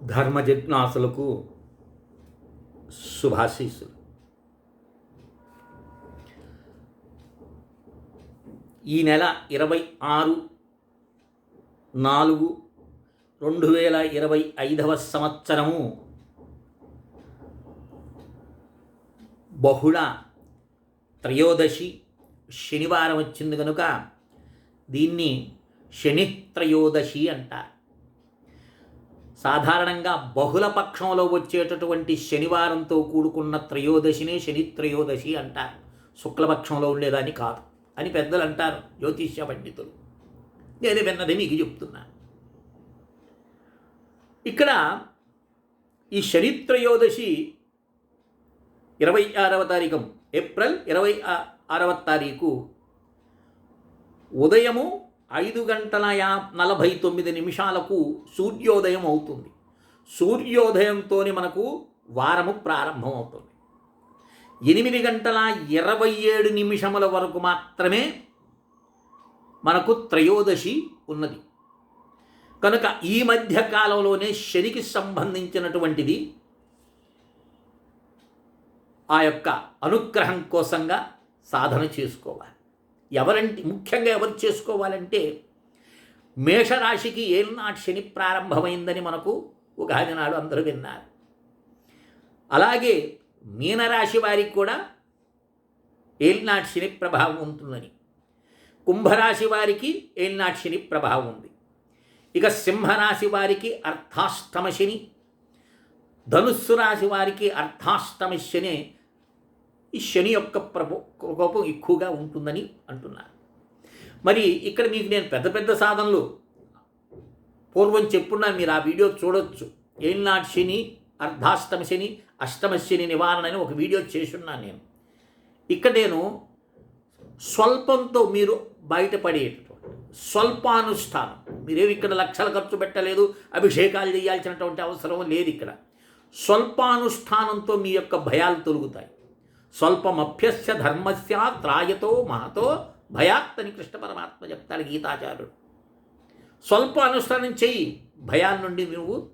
ధర్మ జిజ్ఞాసులకు శుభాశీస్సులు. ఈ నెల ఇరవై ఆరు నాలుగు రెండు వేల ఇరవై ఐదవ సంవత్సరము బహుళ త్రయోదశి శనివారం వచ్చింది కనుక దీన్ని శని త్రయోదశి అంటారు. సాధారణంగా బహుళ పక్షంలో వచ్చేటటువంటి శనివారంతో కూడుకున్న త్రయోదశినే శని త్రయోదశి అంటారు. శుక్లపక్షంలో ఉండేదాన్ని కాదు అని పెద్దలు అంటారు జ్యోతిష్య పండితులు. నేను విన్నది మీకు చెప్తున్నా. ఇక్కడ ఈ శని త్రయోదశి ఇరవై ఆరవ తారీఖు ఏప్రిల్ ఇరవై ఆరవ తారీఖు ఉదయము ఐదు గంటల యా నలభై తొమ్మిది నిమిషాలకు సూర్యోదయం అవుతుంది. సూర్యోదయంతోనే మనకు వారము ప్రారంభం అవుతుంది ఎనిమిది గంటల ఇరవై ఏడు నిమిషముల వరకు మాత్రమే మనకు త్రయోదశి ఉన్నది. కనుక ఈ మధ్య కాలంలోనే శనికి సంబంధించినటువంటిది ఆ యొక్క అనుగ్రహం కోసంగా సాధన చేసుకోవాలి. ఎవరంటే ముఖ్యంగా ఎవరు చేసుకోవాలంటే మేషరాశికి ఏనాటి శని ప్రారంభమైందని మనకు ఉగాది నాడు అందరూ విన్నారు. అలాగే మీనరాశి వారికి కూడా ఏలినాటి శని ప్రభావం ఉంటుందని. కుంభరాశి వారికి ఏలినాటి శని ప్రభావం ఉంది. ఇక సింహరాశి వారికి అర్థాష్టమ శని ధనుస్సు రాశి వారికి అర్థాష్టమ శని ఈ శని యొక్క ప్రభు కోపం ఎక్కువగా ఉంటుందని అంటున్నారు. మరి ఇక్కడ మీకు నేను పెద్ద పెద్ద సాధనలు పూర్వం చెప్పున్నాను మీరు ఆ వీడియో చూడొచ్చు. ఏలినాటి శని అర్ధాష్టమ శని అష్టమ శని నివారణ అని ఒక వీడియో చేసున్నాను నేను. ఇక్కడ నేను స్వల్పంతో మీరు బయటపడేటటువంటి స్వల్పానుష్ఠానం. మీరేమి ఇక్కడ లక్షలు ఖర్చు పెట్టలేదు అభిషేకాలు చేయాల్సినటువంటి అవసరం లేదు ఇక్కడ. స్వల్పానుష్ఠానంతో మీ యొక్క భయాలు తొలుగుతాయి. స్వల్పమభ్యస్య ధర్మస్య త్రాయతో మహతో భయాత్తని కృష్ణ పరమాత్మ చెప్తాడు గీతాచార్యుడు. స్వల్ప అనుష్ఠానం చెయ్యి భయాల నుండి నువ్వు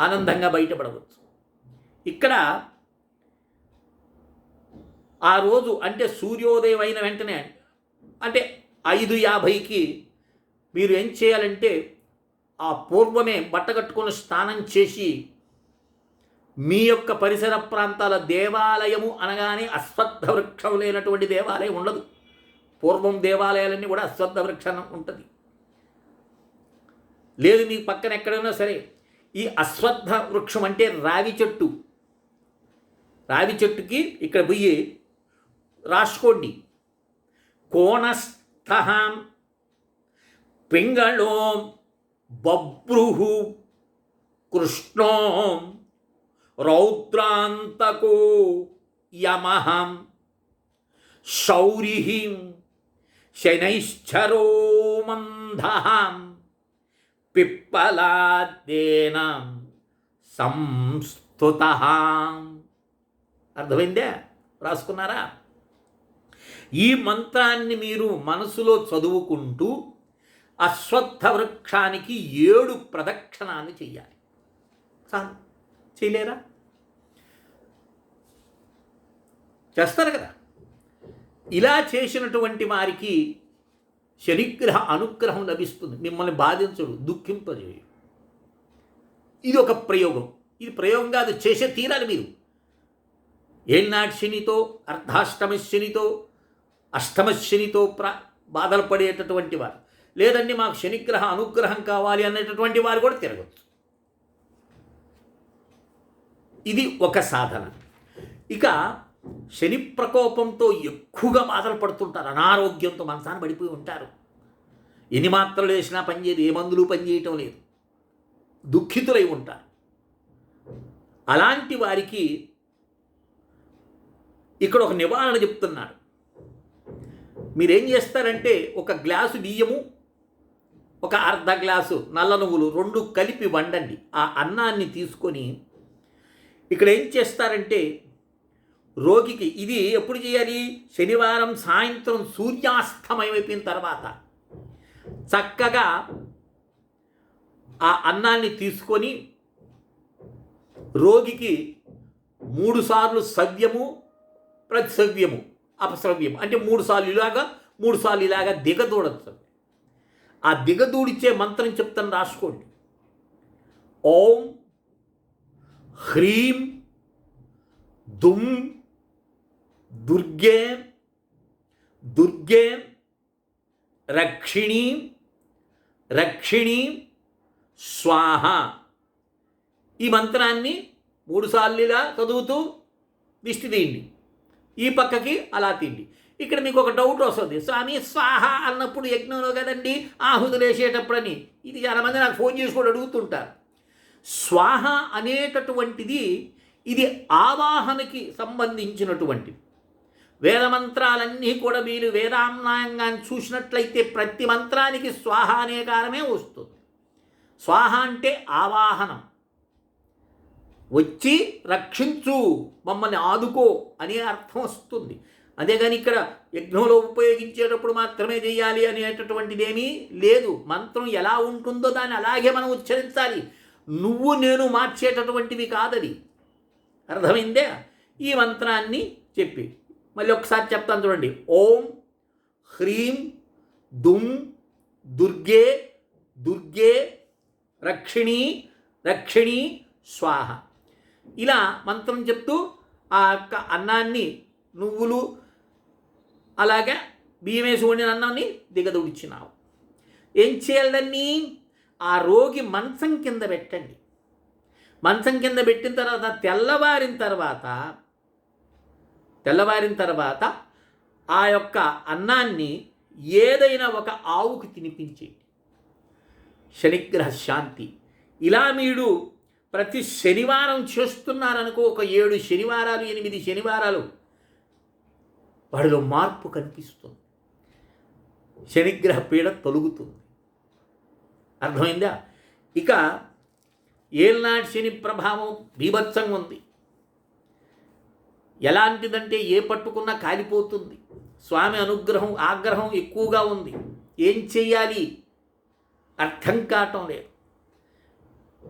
ఆనందంగా బయటపడవచ్చు. ఇక్కడ ఆ రోజు అంటే సూర్యోదయం అయిన వెంటనే అంటే ఐదు యాభైకి మీరు ఏం చేయాలంటే ఆ పూర్వమే బట్ట కట్టుకొని స్నానం చేసి మీ యొక్క పరిసర ప్రాంతాల దేవాలయము అనగానే అశ్వత్థ వృక్షం లేనటువంటి దేవాలయం ఉండదు. పూర్వం దేవాలయాలన్నీ కూడా అశ్వత్థ వృక్షం ఉంటుంది. లేదు మీ పక్కన ఎక్కడైనా సరే ఈ అశ్వత్థ వృక్షం అంటే రావి చెట్టు. రావి చెట్టుకి ఇక్కడ పోయి రాసుకోండి. కోణస్థహం పింగళోం బభ్రుహు కృష్ణోం రౌద్రాంతకో యమహం శౌరిహిం శనైశ్చరో మందహం పిప్పలాద్యేన సంస్థుత అర్థమైందే? రాసుకున్నారా? ఈ మంత్రాన్ని మీరు మనసులో చదువుకుంటూ అశ్వత్థ వృక్షానికి ఏడు ప్రదక్షిణాలు చెయ్యాలి. చాలు చేయలేరా? చేస్తారు కదా. ఇలా చేసినటువంటి వారికి శనిగ్రహ అనుగ్రహం లభిస్తుంది. మిమ్మల్ని బాధించడు దుఃఖింపజేయడు. ఇది ఒక ప్రయోగం. ఇది ప్రయోగం కాదు చేసే తీరాలి మీరు. ఏనాటి శనితో అర్ధాష్టమ శనితో అష్టమ శనితో ప్ర బాధలు పడేటటువంటి వారు. లేదండి మాకు శనిగ్రహ అనుగ్రహం కావాలి అనేటటువంటి వారు కూడా తిరగచ్చు. ఇది ఒక సాధన. ఇక శని ప్రకోపంతో ఎక్కువగా బాధలు పడుతుంటారు. అనారోగ్యంతో మనసాన పడిపోయి ఉంటారు. ఎన్ని మాత్రలు వేసినా పనిచేయదు ఏ మందులు పనిచేయటం లేదు. దుఃఖితులై ఉంటారు. అలాంటి వారికి ఇక్కడ ఒక నివారణ చెప్తున్నాడు. మీరేం చేస్తారంటే ఒక గ్లాసు బియ్యము ఒక అర్ధ గ్లాసు నల్ల నువ్వులు రెండు కలిపి వండండి. ఆ అన్నాన్ని తీసుకొని ఇక్కడ ఏం చేస్తారంటే రోగికి ఇది ఎప్పుడు చేయాలి? శనివారం సాయంత్రం సూర్యాస్తమయమైపోయిన తర్వాత. చక్కగా ఆ అన్నాన్ని తీసుకొని రోగికి మూడుసార్లు సవ్యము ప్రతిసవ్యము అపసవ్యము. అంటే మూడు సార్లు ఇలాగా మూడు సార్లు ఇలాగా దిగదూడచ్చు ఆ దిగదూడిచ్చే మంత్రం చెప్తాను రాసుకోండి. ఓం హ్రీం దుమ్ దుర్గే దుర్గే రక్షిణీ రక్షిణీ స్వాహ ఈ మంత్రాన్ని మూడుసార్లు ఇలా చదువుతూ దిష్టి తీయండి. ఈ పక్కకి అలా తీయండి. ఇక్కడ మీకు ఒక డౌట్ వస్తుంది. స్వామి స్వాహ అన్నప్పుడు యజ్ఞంలో కదండి ఆహుతులు వేసేటప్పుడని. ఇది చాలామంది నాకు ఫోన్ చేసి కూడా అడుగుతుంటారు. స్వాహ అనేటటువంటిది ఇది ఆవాహనకి సంబంధించినటువంటిది. వేదమంత్రాలన్నీ కూడా మీరు వేదాంనాయంగా చూసినట్లయితే ప్రతి మంత్రానికి స్వాహ అనే కారమే వస్తుంది. స్వాహ అంటే ఆవాహనం. వచ్చి రక్షించు మమ్మల్ని ఆదుకో అనే అర్థం వస్తుంది. అంతేగాని ఇక్కడ యజ్ఞంలో ఉపయోగించేటప్పుడు మాత్రమే చేయాలి అనేటటువంటిదేమీ లేదు. మంత్రం ఎలా ఉంటుందో దాన్ని అలాగే మనం ఉచ్చరించాలి. నువ్వు నేను మార్చేటటువంటివి కాదది. అర్థమైందే? ఈ మంత్రాన్ని చెప్పి మళ్ళీ ఒకసారి చెప్తాను చూడండి. ఓం హ్రీం దుమ్ దుర్గే దుర్గే రక్షిణి రక్షిణి స్వాహ. ఇలా మంత్రం చెప్తూ ఆ యొక్క అన్నాన్ని నువ్వులు అలాగే బియ్యం వేసి వండిన అన్నాన్ని దిగదుడిచ్చినావు ఏం చేయాలని ఆ రోగి మంచం కింద పెట్టండి. మంచం కింద పెట్టిన తర్వాత తెల్లవారిన తర్వాత తెల్లవారిన తర్వాత ఆ యొక్క అన్నాన్ని ఏదైనా ఒక ఆవుకి తినిపించేయండి. శనిగ్రహ శాంతి. ఇలా మీరు ప్రతి శనివారం చేస్తున్నారనుకో ఒక ఏడు శనివారాలు ఎనిమిది శనివారాలు వాడిలో మార్పు కనిపిస్తుంది. శనిగ్రహ పీడ తొలుగుతుంది. అర్థమైందా? ఇక ఏల్నాటి శని ప్రభావం బీభత్సంగా ఉంది. ఎలాంటిదంటే ఏ పట్టుకున్నా కాలిపోతుంది. స్వామి అనుగ్రహం ఆగ్రహం ఎక్కువగా ఉంది. ఏం చెయ్యాలి? అర్థం కావటం లేదు.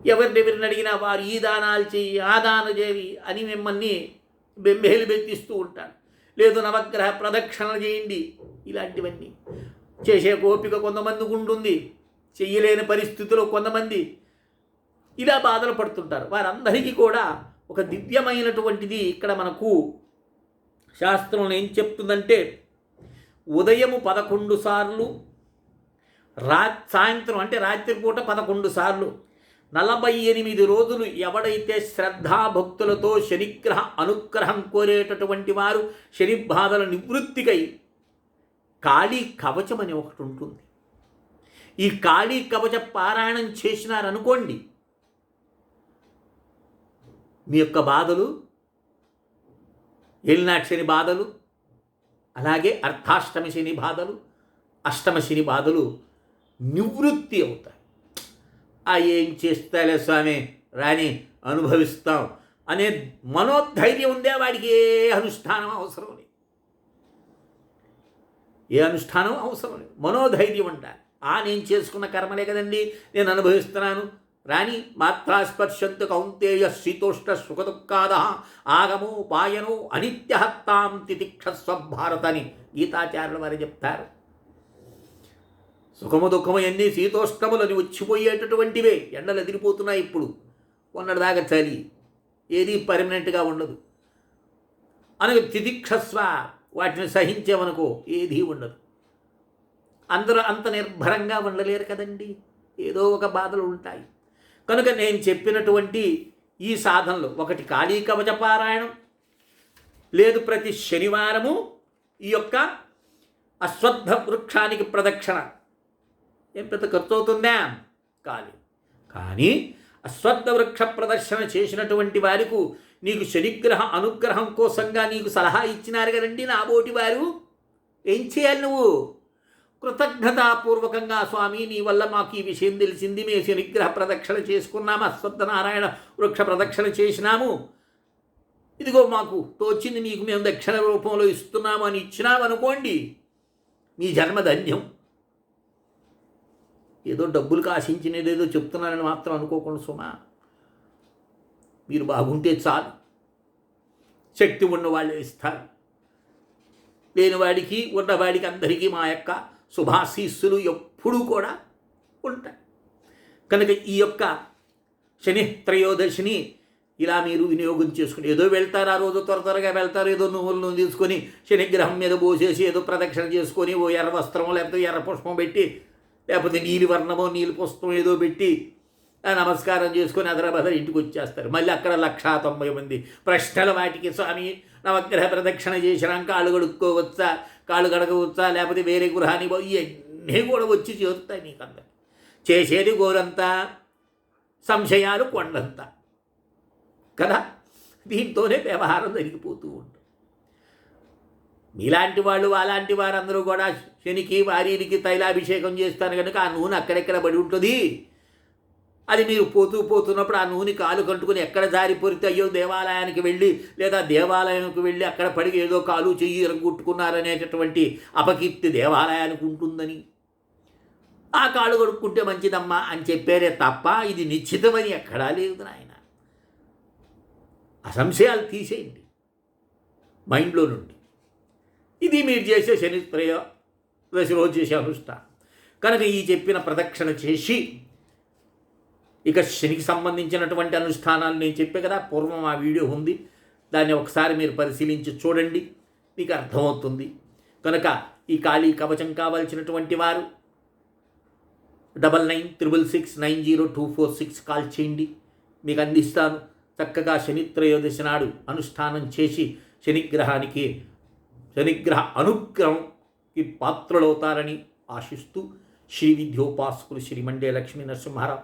ఎవరినెవరిని అడిగినా వారు ఈ దానాలు చేయి ఆ దాన చేయి అని మిమ్మల్ని బెంబేలు బెత్తిస్తూ ఉంటారు. లేదు నవగ్రహ ప్రదక్షిణలు చేయండి. ఇలాంటివన్నీ చేసే ఓపిక కొంతమందికి ఉంటుంది చెయ్యలేని పరిస్థితిలో కొంతమంది ఇలా బాధలు పడుతుంటారు. వారందరికీ కూడా ఒక దివ్యమైనటువంటిది ఇక్కడ మనకు శాస్త్రంలో ఏం చెప్తుందంటే ఉదయము పదకొండు సార్లు రా సాయంత్రం అంటే రాత్రిపూట పదకొండు సార్లు నలభై ఎనిమిది రోజులు ఎవడైతే శ్రద్ధాభక్తులతో శనిగ్రహ అనుగ్రహం కోరేటటువంటి వారు శని బాధల నివృత్తికై కాళీ కవచం అని ఒకటి ఉంటుంది. ఈ కాళీ కవచ పారాయణం చేసినారనుకోండి మీ యొక్క బాధలు ఏలినాక్షని బాధలు అలాగే అర్ధాష్టమి శని బాధలు అష్టమ శని బాధలు నివృత్తి అవుతాయి. ఆ ఏం చేస్తాలే స్వామి? రాని అనుభవిస్తాం. అనే మనోధైర్యం ఉందే వాడికి ఏ అనుష్ఠానం అవసరం లేదు. ఏ అనుష్ఠానం అవసరం లేదు. మనోధైర్యం ఉండాలి. ఆ నేను చేసుకున్న కర్మలే కదండి. నేను అనుభవిస్తున్నాను. రాణి మాత్రాస్పర్శంతు కౌంతేయ శీతోష్ట సుఖదుఃఖాద. ఆగమో పాయనో అనిత్యహత్తాం తితిక్షస్వ భారత అని గీతాచార్యుల వారు చెప్తారు. సుఖము దుఃఖము ఎన్ని శీతోష్టములని వచ్చిపోయేటటువంటివే ఎండలు ఎదిరిపోతున్నాయి ఇప్పుడు. ఉన్నదాకా చలి ఏది పర్మనెంట్గా ఉండదు. అనగా తితిక్షస్వ వాటిని సహించేమనుకో ఏదీ ఉండదు. అందరూ అంత నిర్భరంగా ఉండలేరు కదండి. ఏదో ఒక బాధలు ఉంటాయి. కనుక నేను చెప్పినటువంటి ఈ సాధనలు ఒకటి కాళీ కవచ పారాయణం లేదు ప్రతి శనివారము ఈ యొక్క అశ్వత్థ వృక్షానికి ప్రదక్షిణ. ఏం పెద్ద ఖర్చు అవుతుందా కాలి కానీ అశ్వత్థ వృక్ష ప్రదర్శన చేసినటువంటి వారికి నీకు శనిగ్రహ అనుగ్రహం కోసంగా నీకు సలహా ఇచ్చినారు కదండి నా బోటి వారు. ఏం చేయాలి నువ్వు? కృతజ్ఞతాపూర్వకంగా స్వామి నీ వల్ల మాకు ఈ విషయం తెలిసింది. మేము శనిగ్రహ ప్రదక్షిణ చేసుకున్నాము అశ్వత్థనారాయణ వృక్ష ప్రదక్షిణ చేసినాము. ఇదిగో మాకు తోచింది నీకు మేము దక్షిణ రూపంలో ఇస్తున్నాము అని ఇచ్చినాము అనుకోండి మీ జన్మ ధన్యం. ఏదో డబ్బులు ఆశించినది ఏదో చెప్తున్నానని మాత్రం అనుకోకుండా సుమా మీరు బాగుంటే చాలు. శక్తి ఉన్నవాళ్ళు ఇస్తారు. లేనివాడికి ఉన్నవాడికి అందరికీ మా యొక్క శుభాశీస్సులు ఎప్పుడూ కూడా ఉంటాయి. కనుక ఈ యొక్క శని త్రయోదశిని ఇలా మీరు వినియోగం చేసుకుని ఏదో వెళ్తారు ఆ రోజు త్వర త్వరగా వెళ్తారు ఏదో నువ్వులను తీసుకొని శనిగ్రహం మీద పోసేసి ఏదో ప్రదక్షిణ చేసుకొని ఓ ఎర్ర వస్త్రం లేకపోతే ఎర్ర పుష్పం పెట్టి లేకపోతే నీలి వర్ణమో నీలి పుష్పం ఏదో పెట్టి నమస్కారం చేసుకొని అదరబదర ఇంటికి వచ్చేస్తారు. మళ్ళీ అక్కడ లక్షా తొంభై మంది. ప్రశ్నల వాటికి స్వామి నవగ్రహ ప్రదక్షిణ చేసినాక అడుగడుక్కోవచ్చా కాళ్ళు కడగవచ్చా లేకపోతే వేరే గృహాన్ని ఇవన్నీ కూడా వచ్చి చేరుతాయి నీకు అందరు చేసేది గోరంతా సంశయాలు కొండంతా. కదా? దీంతోనే వ్యవహారం జరిగిపోతూ ఉంటుంది. మీలాంటి వాళ్ళు అలాంటి వారందరూ కూడా శనికి వారికి తైలాభిషేకం చేస్తారు కనుక ఆ నూనె అక్కడెక్కడ పడి ఉంటుంది? అది మీరు పోతూ పోతున్నప్పుడు ఆ నూనె కాలు కంటుకుని ఎక్కడ జారి పొరితే అయ్యో దేవాలయానికి వెళ్ళి లేదా దేవాలయానికి వెళ్ళి అక్కడ పడి ఏదో కాలు చెయ్యి ఎరగొట్టుకున్నారనేటటువంటి అపకీర్తి దేవాలయానికి ఉంటుందని. ఆ కాళ్ళు కొడుక్కుంటే మంచిదమ్మా అని చెప్పారే తప్ప ఇది నిశ్చితమని ఎక్కడా లేదు నాయన. ఆ తీసేయండి. మైండ్లో నుండి. ఇది మీరు చేసే శని దశ రోజు చేసే అనుష్ఠానం కనుక ఈ చెప్పిన ప్రదక్షిణ చేసి ఇక శనికి సంబంధించినటువంటి అనుష్ఠానాలు నేను చెప్పే కదా పూర్వం ఆ వీడియో ఉంది. దాన్ని ఒకసారి మీరు పరిశీలించి చూడండి. మీకు అర్థమవుతుంది. కనుక ఈ ఖాళీ కవచం కావాల్సినటువంటి వారు double nine triple six nine zero two four six call చేయండి. మీకు అందిస్తాను. చక్కగా శనిత్రయోదశి నాడు అనుష్ఠానం చేసి శనిగ్రహానికి శనిగ్రహ అనుగ్రహంకి పాత్రలవుతారని ఆశిస్తూ శ్రీ విద్యోపాసకులు శ్రీమండే లక్ష్మీ నరసింహారావు